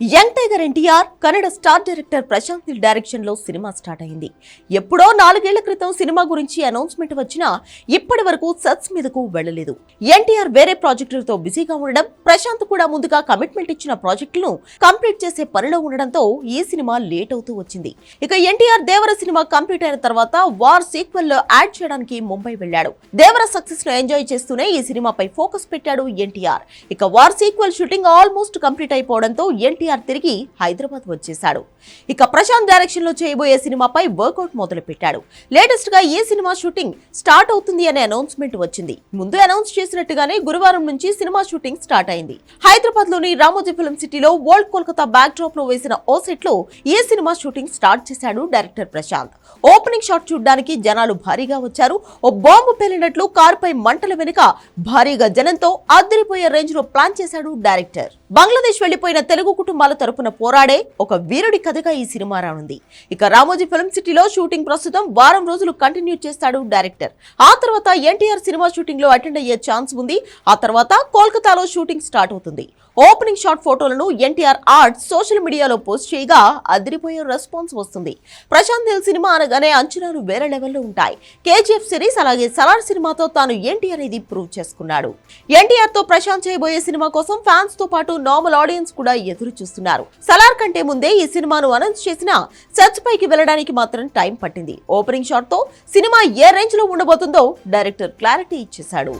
Young tiger NTR Kannada star director Prashanth డైరెక్షన్లో cinema start అయింది. ఎప్పుడో నాలుగేళ్ళ క్రితం సినిమా గురించి అనౌన్స్మెంట్ వచ్చినా ఇప్పటి వరకు సత్స్ మీదకు వెళ్ళలేదు ఎన్టీఆర్ వేరే ప్రాజెక్టులతో బిజీగా ఉండడం ప్రశాంత్ కూడా ముందుగా కమిట్మెంట్ ఇచ్చిన ప్రాజెక్టులను కంప్లీట్ చేసే పనిలో ఉండడంతో ఈ సినిమా లేట్ అవుతూ వచ్చింది. ఇక ఎన్టీఆర్ దేవర సినిమా కంప్లీట్ అయిన తర్వాత వార్ సీక్వెల్లో యాడ్ చేయడానికి ముంబై వెళ్ళాడు. దేవర సక్సెస్ను ఎంజాయ్ చేస్తూనే ఈ సినిమాపై ఫోకస్ పెట్టాడు ఎన్టీఆర్. ఇక war sequel shooting almost complete అయిపోవడంతో NTR తిరిగి హైదరాబాద్ వచ్చేశాడు. ఇక ప్రశాంత్ డైరెక్షన్లో చేయబోయే సినిమాపై వర్కౌట్ మొదలు పెట్టాడు లేటెస్ట్గా ఏ సినిమా షూటింగ్ స్టార్ట్ అవుతుంది అనే అనౌన్స్మెంట్ వచ్చింది. ముందు అనౌన్స్ చేసినట్టుగానే గురువారం నుంచి సినిమా షూటింగ్ స్టార్ట్ అయింది. హైదరాబాద్లోని రామోజీ ఫిల్మ్ సిటీలో వరల్డ్ కోల్కతా బ్యాక్ డ్రాప్లో వేసిన ఓ సెట్లో ఏ సినిమా షూటింగ్ స్టార్ట్ చేశాడు డైరెక్టర్ ప్రశాంత్. ఓపెనింగ్ షాట్ చూడడానికి జనాలు భారీగా వచ్చారు. ఓ బాంబు పేలినట్లు కారుపై మంటల వెనుక భారీగా జనంతో అదిరిపోయే రేంజ్లో ప్లాన్ చేశాడు డైరెక్టర్. బంగ్లాదేశ్ వెళ్ళిపోయిన తెలుగు కుటుంబాల తరపున పోరాడే ఒక వీరుడి కథగా ఈ సినిమా రానుంది. ఇక రామోజీ ఫిల్మ్ సిటీలో షూటింగ్ ప్రస్తుతం వారం రోజులు కంటిన్యూ చేస్తాడు డైరెక్టర్. ఆ తర్వాత ఎన్టీఆర్ సినిమా షూటింగ్లో అటెండ్ అయ్యే ఛాన్స్ ఉంది. ఆ తర్వాత కోల్కతాలో షూటింగ్ స్టార్ట్ అవుతుంది. ఓపెనింగ్ షాట్ ఫోటోలను ఎన్టీఆర్ ఆర్ట్ సోషల్ మీడియాలో పోస్ట్ చేయగా అదిరిపోయే రెస్పాన్స్ వస్తుంది. ప్రశాంత్ దిల్ సినిమా అనగానే అంచనాలు వేరే లెవెల్లో ఉంటాయి. కేజీఎఫ్ సిరీస్ అలాగే సలార్ సినిమాతో తాను ఏంటి అనేది ప్రూవ్ చేసుకున్నాడు. ఎన్టీఆర్తో ప్రశాంత్ చేయబోయే సినిమా కోసం ఫ్యాన్స్తో పాటు నార్మల్ ఆడియన్స్ కూడా ఎదురు చూస్తున్నారు. సలార్ కంటే ముందే ఈ సినిమాను అనౌన్స్ చేసిన సెర్చ్ పైకి వెళ్ళడానికి మాత్రం టైం పట్టింది. ఓపెనింగ్ షాట్తో సినిమా ఏ రేంజ్లో ఉండబోతుందో డైరెక్టర్ క్లారిటీ ఇచ్చేశాడు.